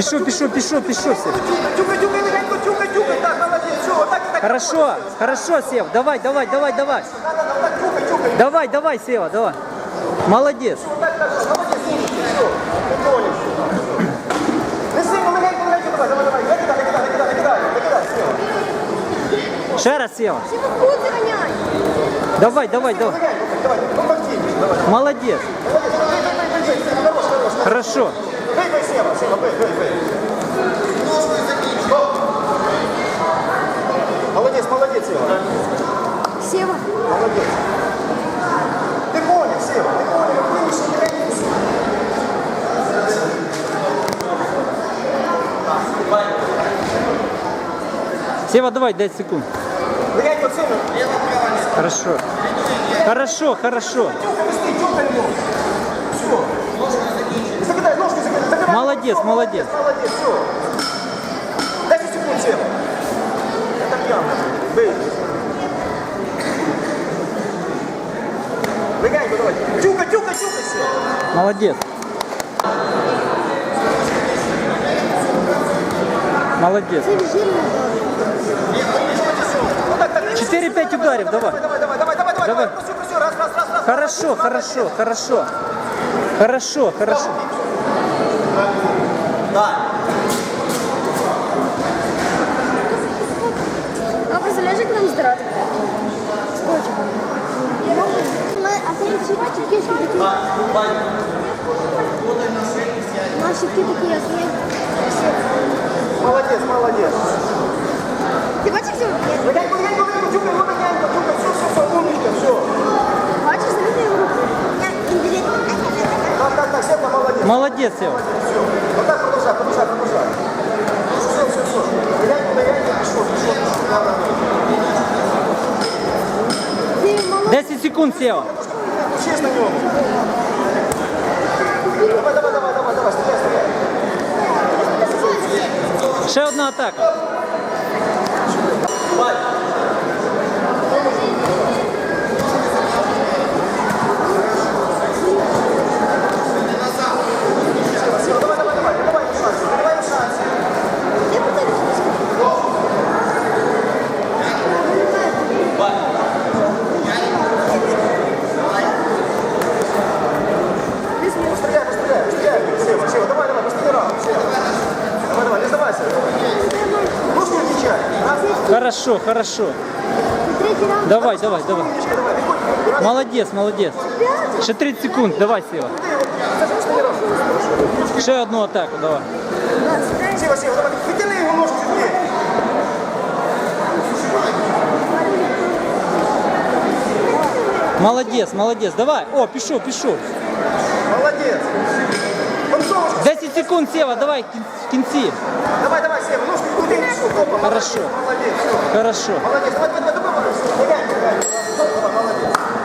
Пішов, пішов, пішов, пішов, Сев. Тюкай, тюкай, легенько, тюкай, тюкай, так, молодець, все, отак, так. Хорошо, хорошо, Сев. Давай, давай, давай, давай. Надо, так, тюкай, тюкай. Давай, давай, Сева, давай. Молодець. Так, так, молодець, все, прикольно. Неси, легенько, легенько, давай, давай, давай, викидай, викидай, викидай, викидай, викидай, все. Ще раз, Сева. Чего куцы гоняй? Давай, давай, давай. Легенько, давай, ну, повтінь, давай. Молодець. Молодець, давай, бей, бей, бей, бей, Сева, хорош, хорош. Хорошо. Сева, Сева, бей, бей, бей. Стоп. Молодець, молодець, Сева. Сева. Молодець. Ти понял, Сева, ти понял, вийшов, вийшов. Сева, давай, 10 секунд. Легенько, Сева. Хорошо. Хорошо, хорошо. Все. Закидай, закидай. Молодец, молодец. Молодец, все. 10 секунд. Это пьяно. Бей. Легенько, давай. Тюкай, тюкай, тюкай, Сева. Молодец. Молодец. Ты жирный. Ну так, так. 4-5 ударів, давай. Давай, давай, давай, давай, давай, Давай. все, все, раз. Хорошо, хорошо, хорошо. Хорошо, хорошо. А представляешь, как нам здравствует? Сколько? Мы опять щитки такие. У нас щитки такие, Молодец, молодец. Ти бачиш цього? Легенько, легенько, легенько, тюкай, вот легенько, тюкай, все, все, все, умничка, все. Бачиш, залити його руку. Так, так, так, Сева, молодец. Молодец, Сева. Все. Вот так продолжай, продолжай, продолжай. Все, все, все. Легенько, легенько, пішов, пішов, пішов. Да, да, да. Ти молодець. 10 секунд, Сева. Учись на ньому. Давай, давай, давай, давай, давай, стріляй, стріляй. Ще одна атака. Сева, Хорошо, хорошо. третій раунд. Давай, давай, давай. умничка, давай, бегой. Раз, Молодец, молодец. Ще 30 секунд. Давай, Сева. Саша, быстрее раунд. Ще одну атаку, давай. Сева, Сева, давай, вытяни его ножку сильнее. Молодец, молодец. Давай. О, пішов, пішов. Молодец. секунд, Сева, давай, кинси. Давай, давай, Сева, ну что, Хорошо. Молодец. Хорошо. Молодец, давай, давай, давай, давай. Молодец.